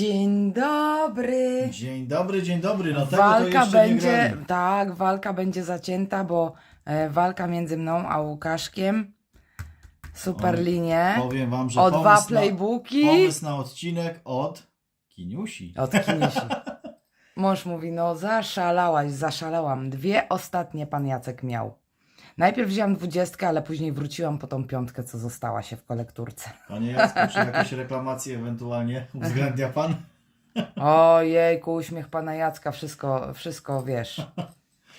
Dzień dobry. Dzień dobry, dzień dobry. No tego to walka jeszcze będzie, nie grali. tak, walka będzie zacięta, bo e, walka między mną a Łukaszkiem. Super Oj, linie. Powiem wam, że O dwa pomysł playbooki. Na, pomysł na odcinek od Kiniusi. Od Kinisi. Mąż mówi, no zaszalałaś, zaszalałam. Dwie ostatnie pan Jacek miał. Najpierw wziąłem dwudziestkę, ale później wróciłam po tą piątkę, co została się w kolekturce. Panie Jacku, czy jakieś reklamacje ewentualnie uwzględnia pan? Ojejku, uśmiech pana Jacka, wszystko, wszystko wiesz,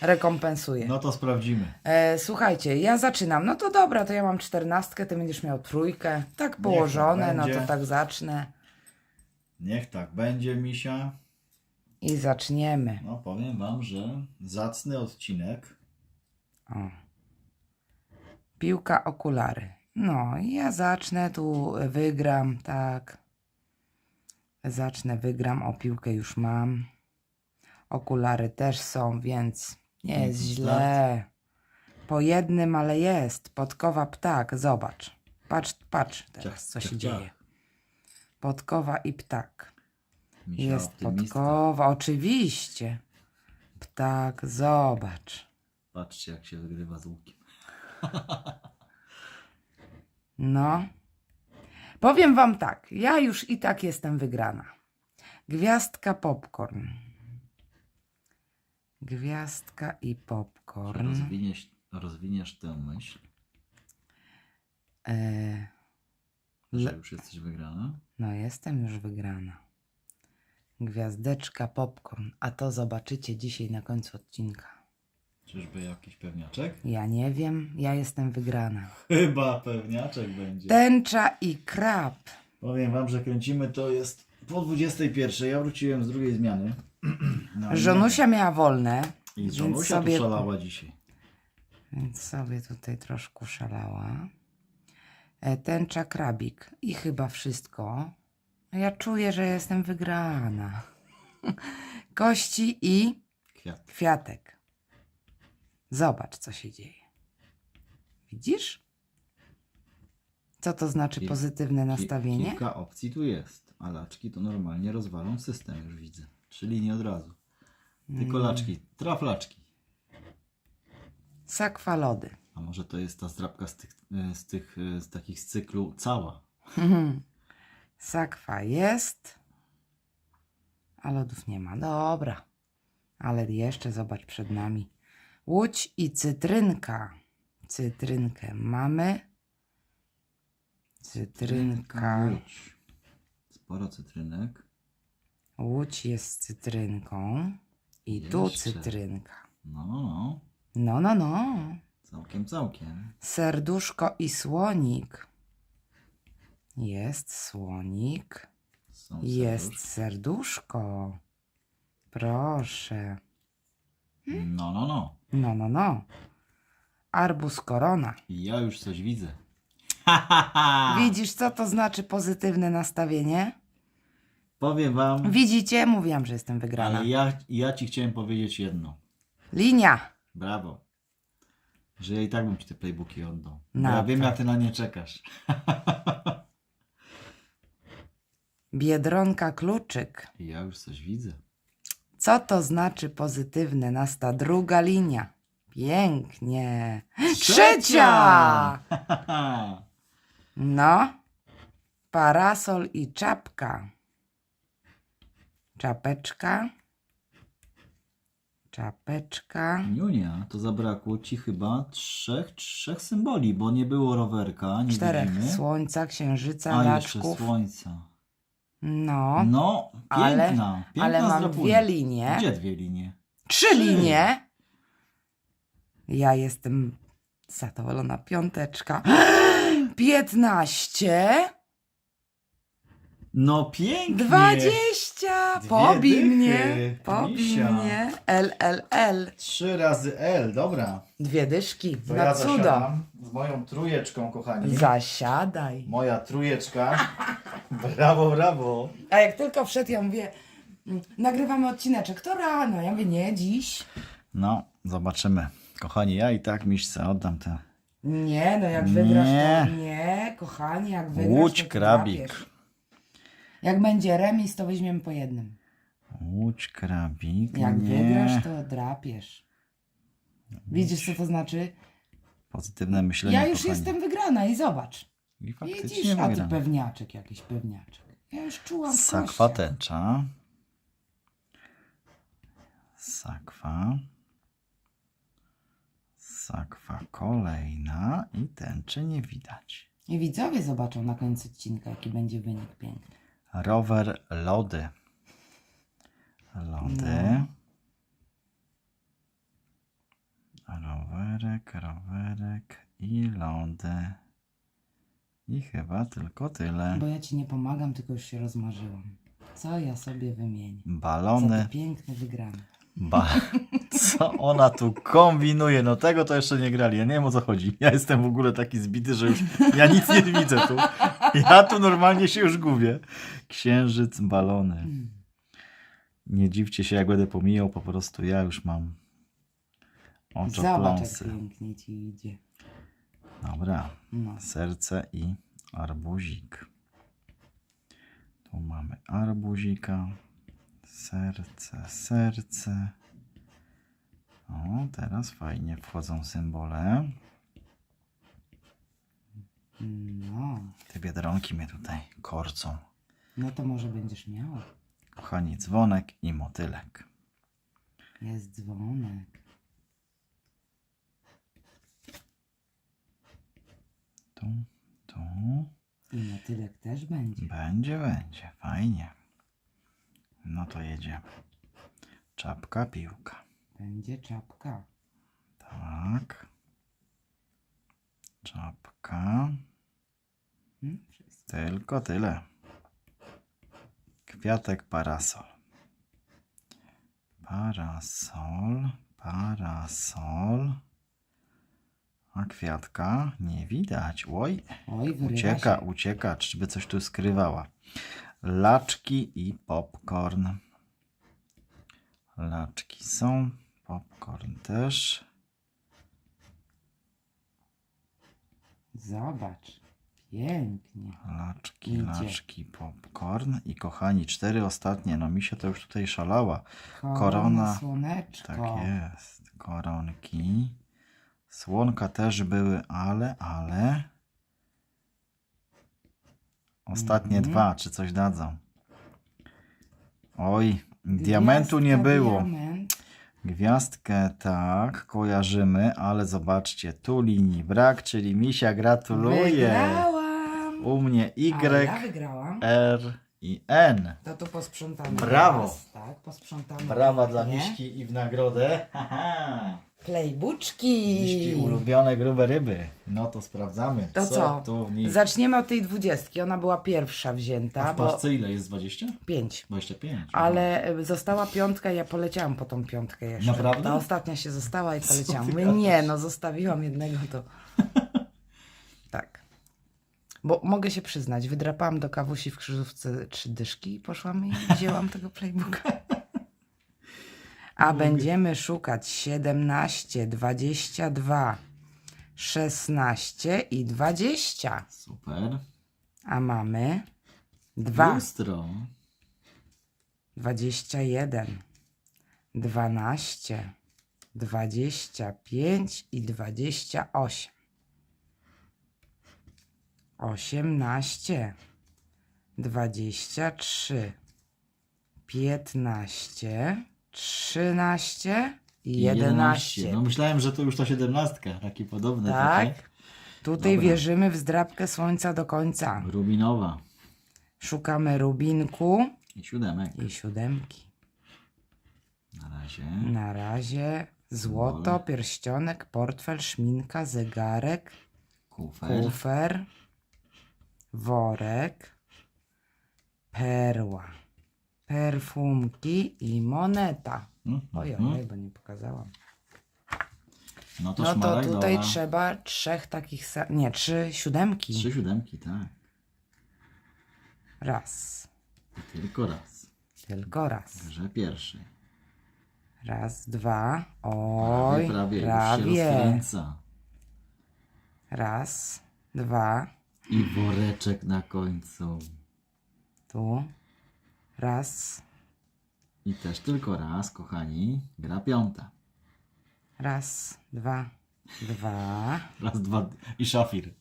rekompensuje. No to sprawdzimy. E, słuchajcie, ja zaczynam. No to dobra, to ja mam czternastkę, ty będziesz miał trójkę. Tak położone, no to tak zacznę. Niech tak będzie, misia. I zaczniemy. No powiem wam, że zacny odcinek. O. Piłka, okulary. No, i ja zacznę tu, wygram, tak. Zacznę, wygram, o piłkę już mam. Okulary też są, więc nie jest Piękny źle. Po jednym, ale jest. Podkowa ptak, zobacz. Patrz, patrz teraz, co się dzieje. Podkowa i ptak. Jest podkowa, oczywiście. Ptak, zobacz. Patrzcie, jak się wygrywa z łukiem. No. Powiem wam tak, ja już i tak jestem wygrana. Gwiazdka popcorn. Gwiazdka i popcorn. Rozwiniesz, rozwiniesz tę myśl, E, że już jesteś wygrana. no, jestem już wygrana. Gwiazdeczka popcorn. A to zobaczycie dzisiaj na końcu odcinka. Czyżby jakiś pewniaczek? Ja nie wiem, ja jestem wygrana. Chyba pewniaczek będzie. Tęcza i krab. Powiem wam, że kręcimy to jest po 21. Ja wróciłem z drugiej zmiany. No, Żonusia miała wolne, I więc Żonusia sobie, tu szalała dzisiaj. więc sobie tutaj troszkę szalała. E, Tęcza krabik i chyba wszystko. Ja czuję, że jestem wygrana. Kości i Kwiat. kwiatek. Zobacz, co się dzieje. Widzisz? Co to znaczy Kil- pozytywne nastawienie? Kilka opcji tu jest. A laczki to normalnie rozwalą system, już widzę. Trzy linie od razu. Tylko Mm. laczki. Traflaczki. Sakwa lody. A może to jest ta zdrabka z tych, e, z tych e, z takich z cyklu cała. Sakwa jest, a lodów nie ma. Dobra, ale jeszcze zobacz przed nami. Łódź i cytrynka. Cytrynkę mamy. Cytrynka. Łódź. Sporo cytrynek. Łódź jest cytrynką. I tu Jeszcze. cytrynka. No, no, no. No, no, no. Całkiem, całkiem. Serduszko i słonik. Jest słonik. Są Jest serduszka. serduszko. Proszę. No, no, no. No, no, no. Arbuz korona. Ja już coś widzę. Widzisz, co to znaczy pozytywne nastawienie? Powiem wam, Widzicie? Mówiłam, że jestem wygrana. ale ja, ja ci chciałem powiedzieć jedno. Linia. Brawo. Że ja i tak bym ci te playbooki oddał. No ja wiem, tak. jak ty na nie czekasz. Biedronka kluczyk. Ja już coś widzę. Co to znaczy pozytywne nasta? Druga linia. Pięknie. Trzecia! No. Parasol i czapka. Czapeczka. Czapeczka. Niunia, to zabrakło ci chyba trzech, trzech symboli, bo nie było rowerka, nie Czterech. widzimy. Słońca, księżyca, A jeszcze słońca. No. No, piękna, Ale- piękna ale mam dwie linie. Gdzie dwie linie? Trzy Trzy. linie. Ja jestem zadowolona. Piąteczka. Piętnaście. No pięknie! Dwadzieścia. Dwie Pobij dychy. mnie. Pobij Misia. mnie. L, L, L. Trzy razy L, dobra. Dwie dyszki. To Na ja cudo. zasiadam z moją trójeczką, kochani. Zasiadaj. Moja trójeczka. brawo, brawo. A jak tylko wszedł, ja mówię, "Mm, nagrywamy odcineczek. To rano. Ja mówię, nie, dziś. No, zobaczymy. Kochani, ja i tak miśce oddam te. Nie, no jak wygrasz, Nie. to nie, kochanie, jak wygrasz, Łódź, to krabik. Jak będzie remis, to weźmiemy po jednym. Łódź, krabik. Jak nie. wygrasz, to drapiesz. Widzisz, co to znaczy? Pozytywne myślenie. Ja już kochani. jestem wygrana i zobacz. I faktycznie Widzisz, a ty wygrana. pewniaczek, jakiś pewniaczek. Ja już czułam Sakwa tęcza. Sakwa. Sakwa kolejna i tęczy nie widać. I widzowie zobaczą na końcu odcinka, jaki będzie wynik piękny. Rower lody. Lody. No. Rowerek, rowerek i lody. I chyba tylko tyle. Bo ja ci nie pomagam, tylko już się rozmarzyłam. Co ja sobie wymienię? Za Balony. te piękne wygrane. Ba. Co ona tu kombinuje? No tego to jeszcze nie grali. Ja nie wiem o co chodzi. Ja jestem w ogóle taki zbity, że już ja nic nie widzę tu. Ja tu normalnie się już gubię. Księżyc, balony. Nie dziwcie się, jak będę pomijał, po prostu ja już mam Zobacz, jak oczopląsy. pięknie ci idzie. Dobra, No. serce i arbuzik. Tu mamy arbuzika, serce, serce. O, teraz fajnie wchodzą symbole. No. Te biedronki mnie tutaj korcą. No to może będziesz miała. Kochani, dzwonek i motylek. Jest dzwonek. Tu, tu. I motylek też będzie. Będzie, będzie. Fajnie. No to jedziemy. Czapka, piłka. Będzie czapka. Tak. Czapka. Hmm? Wszystko. Tylko tyle. Kwiatek, parasol. Parasol, parasol. A kwiatka nie widać. Oj, Oj, ucieka, się. ucieka. Czyżby coś tu skrywała? Laczki i popcorn. Laczki są, popcorn też. Zobacz. Pięknie. Laczki, Idzie. laczki, popcorn. I kochani, cztery ostatnie. No mi się to już tutaj szalała. Korona, Korona. słoneczko. Tak jest. Koronki. Słonka też były, ale, ale. Ostatnie Mhm. dwa, czy coś dadzą? Oj, diamentu nie Gwiazdka, było. Diament. Gwiazdkę tak, kojarzymy, ale zobaczcie, tu linii brak, czyli Misia gratuluje. Wygrałam. U mnie Ale ja Y, wygrałam. R i N. To tu posprzątamy. Brawo. teraz. Tak, posprzątamy. Brawa dla. Miśki i w nagrodę. Haha. Playbuczki. Miśki ulubione grube ryby. No to sprawdzamy. To co? tu w nich? Zaczniemy od tej dwudziestki. Ona była pierwsza A wzięta, w bo paczce ile jest? 20? pięć. 25. Ale e, została piątka i ja poleciałam po tą piątkę jeszcze. Naprawdę? Ta ostatnia się została i Co poleciałam. Mówię, gadasz? nie, no zostawiłam jednego to. tak. Bo mogę się przyznać, wydrapałam do kawusi w krzyżówce trzy dyszki i poszłam i wzięłam tego playbooka. A będziemy szukać 17, 22, 16 i 20. Super. A mamy 2. Lustro. 21, 12, 25 i 28. 18, 23, 15, 13 i 11. No myślałem, że to już ta 17. Taki podobny. Takie. Tak? Tutaj Dobra. wierzymy w zdrabkę słońca do końca. Rubinowa. Szukamy rubinku I siódemek. i siódemki. Na razie. Na razie złoto, pierścionek, portfel, szminka, zegarek, Kufer. kufer, worek, perła, perfumki i moneta. Mhm. Oj, oj, bo nie pokazałam. No to No to szmaragdowa. tutaj trzeba trzech takich, sa- nie, trzy siódemki. Trzy siódemki, tak. Raz, I tylko raz. tylko raz. W grze pierwszej. Raz, dwa, oj, prawie, prawie. prawie. Już się rozkręca. Raz, dwa, I woreczek na końcu. Tu. Raz, I też tylko raz, kochani, gra piąta. raz, dwa, dwa. Raz, dwa i szafir.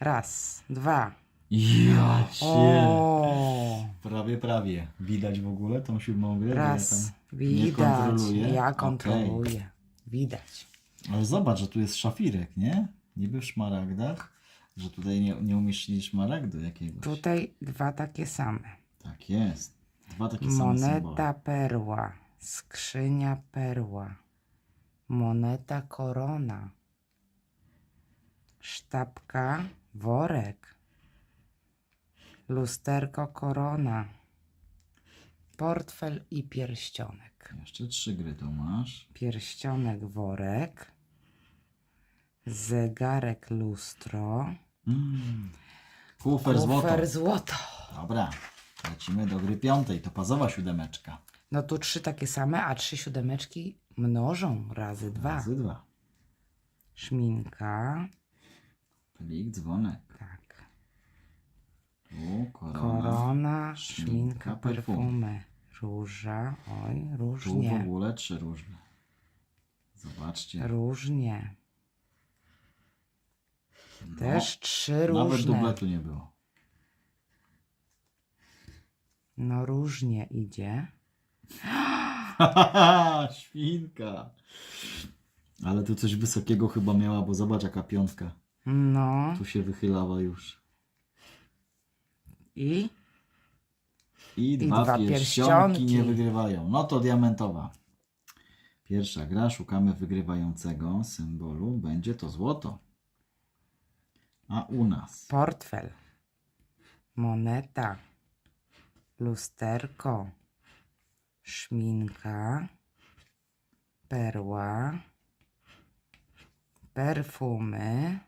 Raz, dwa. Ja cię. O, Prawie, prawie. Widać w ogóle tą siódmą grę? raz. Ja Widać. kontroluję. Ja kontroluję. Widać. Ale zobacz, że tu jest szafirek, nie? Niby w szmaragdach, że tutaj nie, nie umieścili szmaragdu jakiegoś. Tutaj dwa takie same. Tak jest. Dwa takie same symbole. Moneta perła. Skrzynia perła. Moneta korona. Sztabka worek. Lusterko korona. Portfel i pierścionek. Jeszcze trzy gry tu masz. Pierścionek worek. Zegarek lustro. Mm. Kufer złoto. Kufer złoto. Dobra. Lecimy do gry piątej. To pazowa siódemeczka. No tu trzy takie same, a trzy siódemeczki mnożą razy dwa. Razy dwa. Szminka. Plik, dzwonek. Tak. Tu korona. Korona, szminka, szminka, perfumy. perfumy. Róża. Oj, Tu w różnie. ogóle trzy różne. Zobaczcie. Różnie. No, Też trzy Nawet różne. dubletu nie było. No różnie idzie. Świnka. Ale tu coś wysokiego chyba miała, bo zobacz jaka piątka. No Tu się wychylała już. i I dwa, dwa pierścionki, pierścionki. nie wygrywają. No to diamentowa. Pierwsza gra, szukamy wygrywającego symbolu. Będzie to złoto. A u nas portfel. Moneta. Lusterko. Szminka. Perła. Perfumy.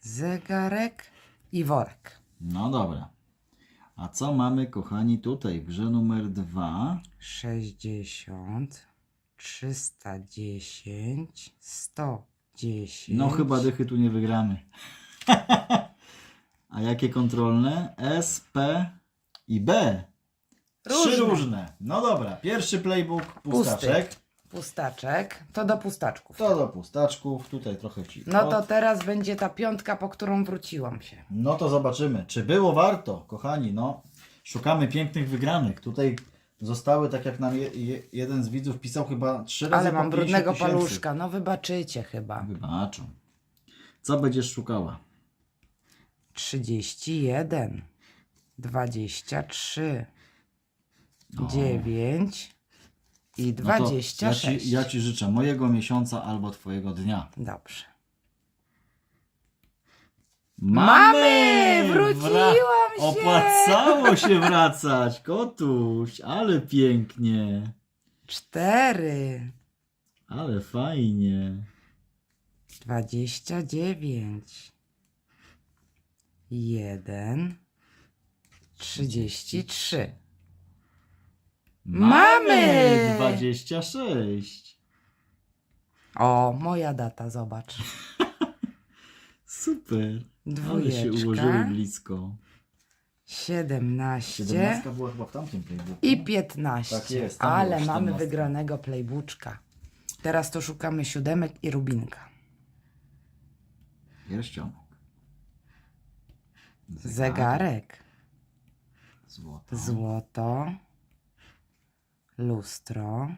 Zegarek i worek. No dobra. A co mamy, kochani, tutaj w grze numer dwa? 60, 310, 110. No chyba dychy tu nie wygramy. A jakie kontrolne? S, P i B. Trzy Różne. różne. No dobra, pierwszy playbook, pustaczek. Pustaczek. To do pustaczków. To do pustaczków, tutaj trochę ci. No to od- teraz będzie ta piątka, po którą wróciłam się. No to zobaczymy, czy było warto, kochani. No, szukamy pięknych wygranych. Tutaj zostały, tak jak nam je, je, jeden z widzów pisał, chyba trzy razy Ale po mam 50 brudnego tysięcy. paluszka. No wybaczycie chyba. Wybaczą. Co będziesz szukała? 31, 23, O. 9 i No to ja, 26. ci, ja ci życzę mojego miesiąca albo twojego dnia. Dobrze. Mamy! Wróciłam się! Opłacało się wracać, kotuś, ale pięknie, 4, ale fajnie. 29, 1, 33. Mamy! 26. O, moja data, zobacz. Super. Ale się ułożyły Dwójeczka, blisko. 17 17 była chyba w tamtym playbooku. i 15. Tak jest, tam Ale mamy 14. wygranego playbuczka. Teraz to szukamy siódemek i rubinka. Pierścionek. Zegarek, Złoto. złoto, lustro,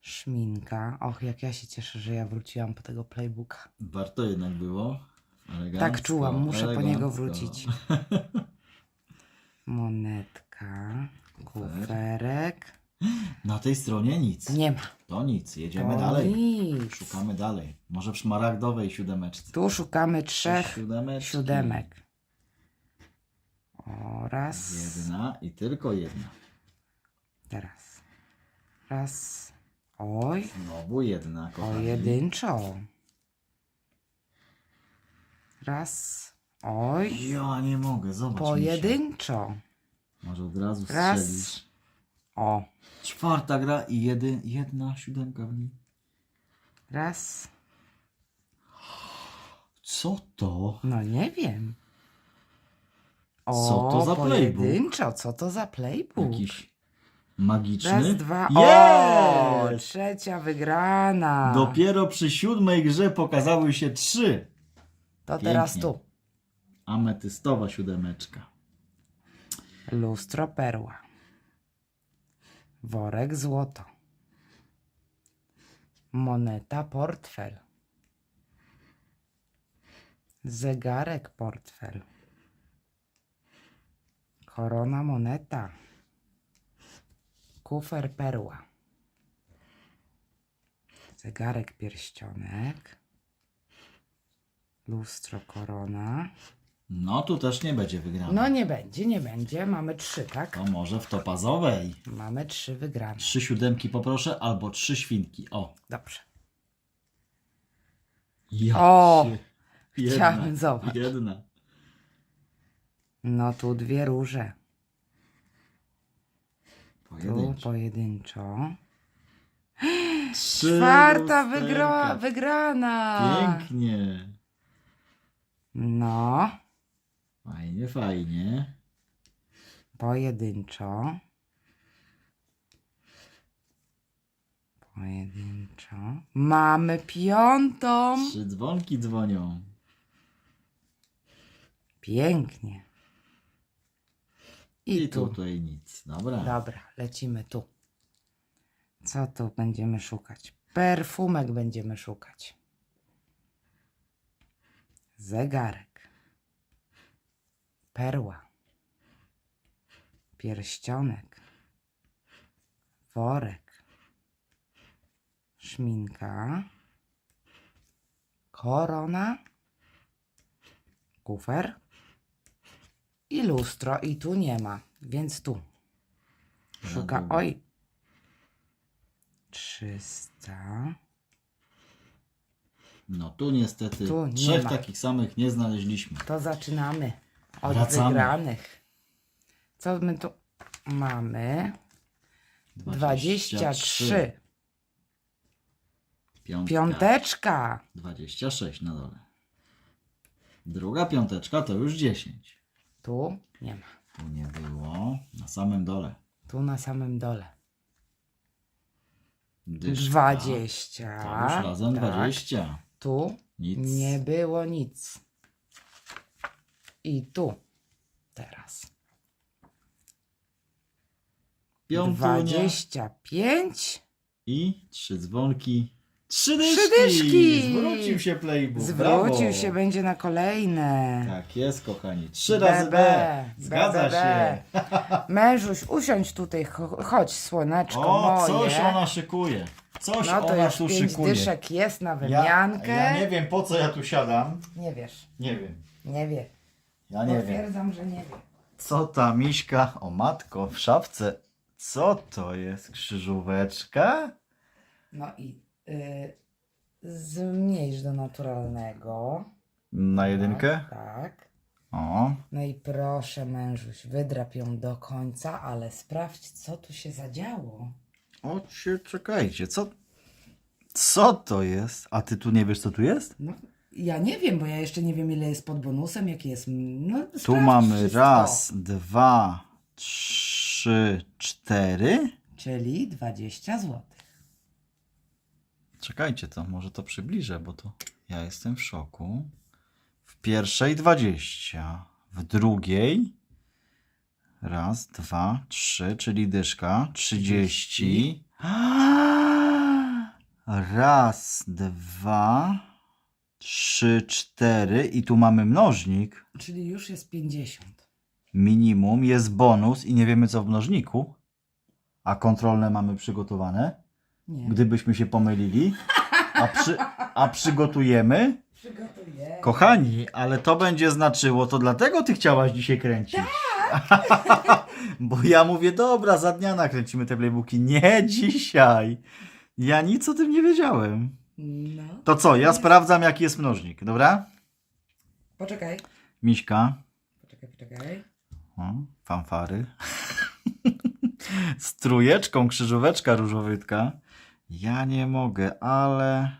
szminka. Och, jak ja się cieszę, że ja wróciłam po tego playbooka. Warto jednak było. Elegancko, Tak czułam, muszę po niego elegancko. wrócić. Monetka, kuferek. Na tej stronie nic. Nie ma. To nic. Jedziemy To dalej. nic. Szukamy dalej. Może w szmaragdowej siódemeczce. Tu szukamy trzech Siódemeczki. siódemek. Oraz Jedna i tylko jedna. teraz. Raz. Oj, Znowu jedna, kochani. pojedynczo. Raz. Oj, Ja nie mogę, zobacz. Misia. pojedynczo. Może od razu Raz. strzelisz. O, Czwarta gra i jedy, jedna siódemka w niej. raz. Co to? No nie wiem. O, Co to za playbook? pojedynczo, co to za playbook? Jakiś magiczny. Raz, dwa, o, Jest! trzecia wygrana. Dopiero przy siódmej grze pokazały się trzy. To teraz Pięknie. tu. Ametystowa siódemeczka. Lustro perła. Worek złoto. Moneta portfel. Zegarek portfel. Korona moneta. Kufer perła. Zegarek pierścionek. Lustro korona. No tu też nie będzie wygrana. No nie będzie, nie będzie. Mamy trzy, tak? To może w topazowej. Mamy trzy wygrane. Trzy siódemki poproszę, albo trzy świnki. O. Dobrze. Ja O! się- Chciałem zobaczyć. Jedna. No tu dwie róże. Tu Pojedynczo. pojedynczo. Trzy Czwarta lusterka. wygra wygrana. Pięknie. No, Fajnie, fajnie. pojedynczo. Pojedynczo. Mamy piątą. Trzy dzwonki dzwonią. Pięknie. I, I tu. tutaj nic. Dobra. Dobra, lecimy tu. Co tu będziemy szukać? Perfumek będziemy szukać. Zegarek. Perła. Pierścionek. Worek. Szminka. Korona. Kufer. I lustro. I tu nie ma, więc tu. Szuka. długo. Oj. 300. No tu niestety Tu nie trzech ma. takich samych nie znaleźliśmy. To zaczynamy od Wracamy. wygranych. Co my tu mamy? 23. Piątka. Piąteczka. 26 na dole. Druga piąteczka to już 10. Tu nie ma. Tu nie było. Na samym dole. Tu na samym dole. Dyszka. 20. To już razem tak. 20. Tu Nic. nie było nic. I tu teraz. Piątunia 25. i trzy dzwonki. Trzy dyszki! Trzy dyszki! Zwrócił się Playbook. Zwrócił Brawo. się, będzie na kolejne. Tak jest, kochani. Trzy razy B. Zgadza się. Mężuś, usiądź tutaj, cho- chodź słoneczko O, moje. coś ona szykuje. Coś no to ona już tu pięć szykuje. dyszek jest na Ja, wymiankę. ja nie wiem po co ja tu siadam. Nie wiesz, Nie wiem. nie wie. Ja nie wiem. Potwierdzam, że nie wie. Co ta miśka? O matko, w szafce. Co to jest? Krzyżóweczka? No i zmniejsz do naturalnego. Na jedynkę? Tak, tak. O. No i proszę mężuś, wydrap ją do końca, ale sprawdź, co tu się zadziało. O, się czekajcie, co? Co to jest? A ty tu nie wiesz, co tu jest? No, ja nie wiem, bo ja jeszcze nie wiem, ile jest pod bonusem, jaki jest. No, Tu mamy wszystko. raz, dwa, trzy, cztery. Czyli 20 zł. Czekajcie, to może to przybliżę, bo to ja jestem w szoku. W pierwszej 20, w drugiej raz, dwa, trzy, czyli dyszka, 30. Raz, dwa, trzy, cztery i tu mamy mnożnik. Czyli już jest 50. Minimum jest bonus i nie wiemy co w mnożniku. A kontrolne mamy przygotowane. Nie. Gdybyśmy się pomylili. A, przy, a przygotujemy. Przygotuję. Kochani, ale to będzie znaczyło, to dlatego ty chciałaś dzisiaj kręcić. Bo ja mówię, dobra, za dnia nakręcimy te playbooki. Nie dzisiaj. Ja nic o tym nie wiedziałem. No. To co, ja sprawdzam jaki jest mnożnik, dobra? Poczekaj. Miśka. Poczekaj, poczekaj. O, fanfary. Z trójeczką krzyżóweczka różowytka. Ja nie mogę, ale...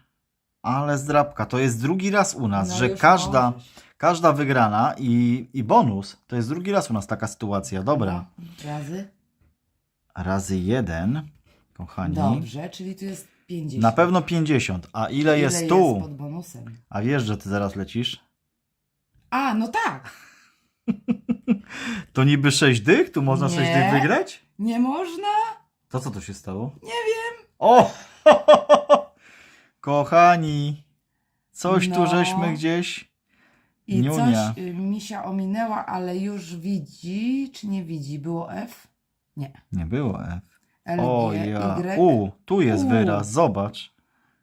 Ale zdrabka. To jest drugi raz u nas, No że już każda, możesz. Każda wygrana i, i bonus to jest drugi raz u nas taka sytuacja. Dobra. Razy. Razy jeden, kochani. Dobrze, czyli tu jest 50. Na pewno 50. A ile, Ile jest tu? Jest pod bonusem. A wiesz, że ty zaraz lecisz? A, no tak. To niby 6 dych? Tu można 6 Nie. dych wygrać? Nie można? To co to się stało? Nie wiem. O! Kochani, coś tu No. żeśmy gdzieś. I Niunia. coś y, misia ominęła, ale już widzi, czy nie widzi? Było F? Nie. Nie było F. L, O G, ja. Y, U, tu jest U. wyraz, zobacz.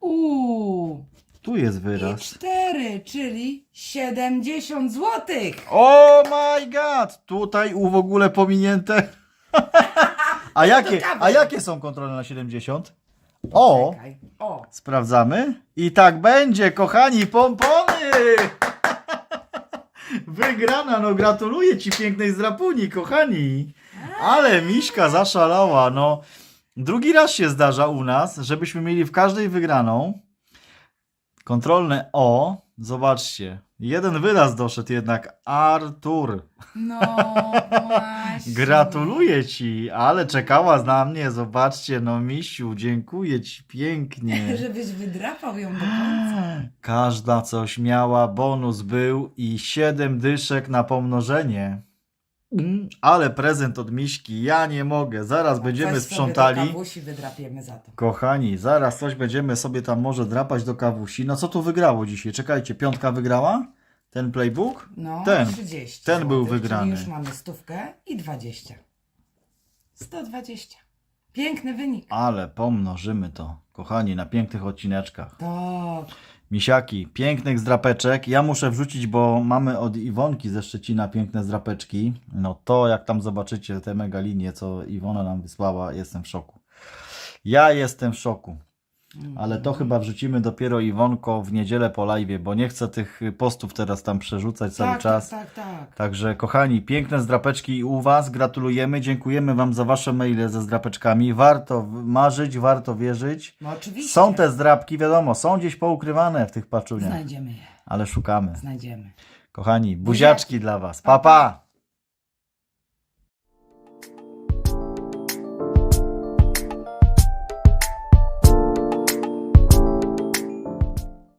U. Tu jest I wyraz. 4, czyli 70 złotych. Oh my god! Tutaj U w ogóle pominięte. A jakie, ciekawe. a jakie są kontrole na 70? O! Czekaj. O. Sprawdzamy. I tak będzie, kochani, pompony! Wygrana, no gratuluję ci pięknej zdrapuni, kochani. Ale Miśka zaszalała, no. Drugi raz się zdarza u nas, żebyśmy mieli w każdej wygraną kontrolne O. Zobaczcie, jeden wyraz doszedł jednak. Artur. No właśnie. Gratuluję ci, ale czekała na mnie, zobaczcie, no misiu, dziękuję ci pięknie. Żebyś wydrapał ją do końca. Każda coś miała, bonus był i siedem dyszek na pomnożenie. Mm, Ale prezent od Miśki, ja nie mogę, zaraz będziemy Weź sobie sprzątali. do kawusi wydrapiemy za to. Kochani, zaraz coś będziemy sobie tam może drapać do kawusi. No co tu wygrało dzisiaj? Czekajcie, piątka wygrała? Ten playbook? No, Ten. 30 ten był złotych, wygrany. Czyli już mamy stówkę i 20. 120. Piękny wynik. Ale pomnożymy to, kochani, na pięknych odcineczkach. Tak. Misiaki, pięknych zdrapeczek. Ja muszę wrzucić, bo mamy od Iwonki ze Szczecina piękne zdrapeczki. No to jak tam zobaczycie te mega linie, co Iwona nam wysłała, jestem w szoku. Ja jestem w szoku. Ale to chyba wrzucimy dopiero Iwonko w niedzielę po live, bo nie chcę tych postów teraz tam przerzucać cały tak, czas. Tak, tak, tak. Także kochani, piękne zdrapeczki u Was, gratulujemy, dziękujemy Wam za Wasze maile ze zdrapeczkami. Warto marzyć, warto wierzyć. No oczywiście. Są te zdrapki, wiadomo, są gdzieś poukrywane w tych paczuniach, Znajdziemy je. ale szukamy. Znajdziemy. Kochani, buziaczki dla Was. Pa, pa!